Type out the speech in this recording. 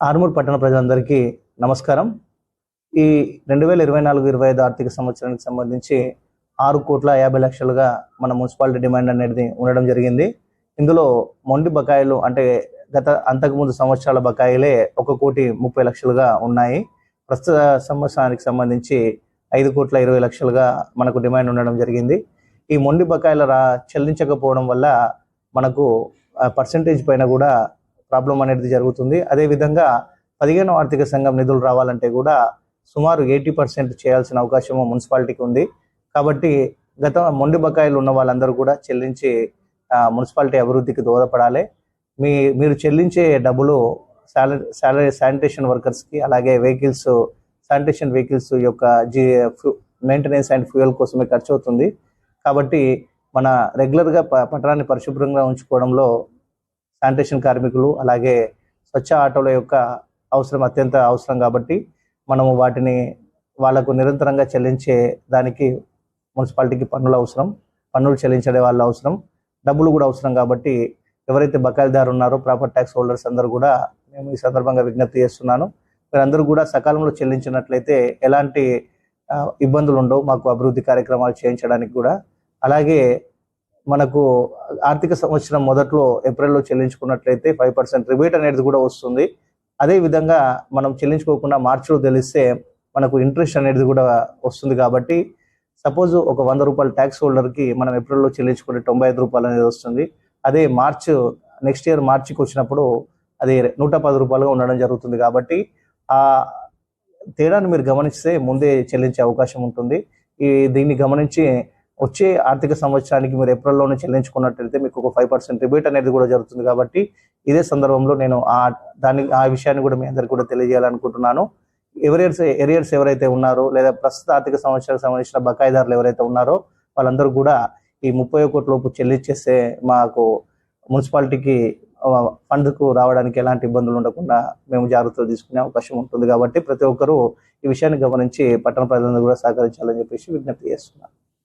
ఆర్మూర్ పట్టణ ప్రజలందరికీ నమస్కారం. ఈ రెండు వేల ఇరవై నాలుగు ఇరవై ఐదు ఆర్థిక సంవత్సరానికి సంబంధించి ఆరు కోట్ల యాభై లక్షలుగా మన మున్సిపాలిటీ డిమాండ్ అనేది ఉండడం జరిగింది. ఇందులో మొండి బకాయిలు అంటే గత అంతకుముందు సంవత్సరాల బకాయిలే ఒక కోటి ముప్పై లక్షలుగా ఉన్నాయి. ప్రస్తుత సంవత్సరానికి సంబంధించి ఐదు కోట్ల ఇరవై లక్షలుగా మనకు డిమాండ్ ఉండడం జరిగింది. ఈ మొండి బకాయిల రా చెల్లించకపోవడం వల్ల మనకు పర్సంటేజ్ పైన కూడా ప్రాబ్లం అనేది జరుగుతుంది. అదేవిధంగా పదిహేను ఆర్థిక సంఘం నిధులు రావాలంటే కూడా సుమారు ఎయిటీ పర్సెంట్ చేయాల్సిన అవకాశము మున్సిపాలిటీకి ఉంది. కాబట్టి గత మొండి బకాయిలు ఉన్న వాళ్ళందరూ కూడా చెల్లించి మున్సిపాలిటీ అభివృద్ధికి దోహదపడాలి. మీ మీరు చెల్లించే డబ్బులు శాలరీ శాలరీ శానిటేషన్ వర్కర్స్కి అలాగే వెహికల్స్ శానిటేషన్ వెహికల్స్ యొక్క జీ మెయింటెనెన్స్ అండ్ ఫ్యూయల్ కోసమే ఖర్చు అవుతుంది కాబట్టి మన రెగ్యులర్గా ప పట్టణాన్ని పరిశుభ్రంగా ఉంచుకోవడంలో శానిటేషన్ కార్మికులు అలాగే స్వచ్ఛ ఆటోల యొక్క అవసరం అత్యంత అవసరం కాబట్టి మనము వాటిని వాళ్ళకు నిరంతరంగా చెల్లించే దానికి మున్సిపాలిటీకి పన్నులు అవసరం పన్నులు చెల్లించే వాళ్ళ అవసరం డబ్బులు కూడా అవసరం కాబట్టి ఎవరైతే బకాయిదారు ఉన్నారో ప్రాపర్ ట్యాక్స్ హోల్డర్స్ అందరూ కూడా మేము ఈ సందర్భంగా విజ్ఞప్తి చేస్తున్నాను. మీరందరూ కూడా సకాలంలో చెల్లించినట్లయితే ఎలాంటి ఇబ్బందులు ఉండవు మాకు అభివృద్ధి కార్యక్రమాలు చేయించడానికి కూడా. అలాగే మనకు ఆర్థిక సంవత్సరం మొదట్లో ఏప్రిల్లో చెల్లించుకున్నట్లయితే ఫైవ్ పర్సెంట్ రిబేట్ అనేది కూడా వస్తుంది. అదే విధంగా మనం చెల్లించుకోకుండా మార్చిలో తెలిస్తే మనకు ఇంట్రెస్ట్ అనేది కూడా వస్తుంది కాబట్టి సపోజ్ ఒక వంద రూపాయల ట్యాక్స్ హోల్డర్కి మనం ఏప్రిల్లో చెల్లించుకునే తొంభై ఐదు రూపాయలు అనేది వస్తుంది. అదే మార్చ్ నెక్స్ట్ ఇయర్ మార్చికి వచ్చినప్పుడు అది నూట పది రూపాయలుగా ఉండడం జరుగుతుంది కాబట్టి ఆ తేడాను మీరు గమనిస్తే ముందే చెల్లించే అవకాశం ఉంటుంది. ఈ దీన్ని గమనించి వచ్చే ఆర్థిక సంవత్సరానికి మీరు ఏప్రిల్లోనే చెల్లించుకున్నట్లయితే మీకు ఒక ఫైవ్ పర్సెంట్ రిబేట్ అనేది కూడా జరుగుతుంది కాబట్టి ఇదే సందర్భంలో నేను ఆ దాని ఆ విషయాన్ని కూడా మీ అందరికీ కూడా తెలియజేయాలనుకుంటున్నాను. ఎవరియర్స్ ఎరియర్స్ ఎవరైతే ఉన్నారో లేదా ప్రస్తుత ఆర్థిక సంవత్సరానికి సంబంధించిన బకాయిదారులు ఎవరైతే ఉన్నారో వాళ్ళందరూ కూడా ఈ ముప్పై కోట్ల లోపు చెల్లించేస్తే మాకు మున్సిపాలిటీకి ఫండ్కు రావడానికి ఎలాంటి ఇబ్బందులు ఉండకుండా మేము జాగ్రత్తలు తీసుకునే అవకాశం ఉంటుంది కాబట్టి ప్రతి ఒక్కరూ ఈ విషయాన్ని గమనించి పట్టణ ప్రజలందరూ కూడా సహకరించాలని చెప్పేసి విజ్ఞప్తి చేస్తున్నాను.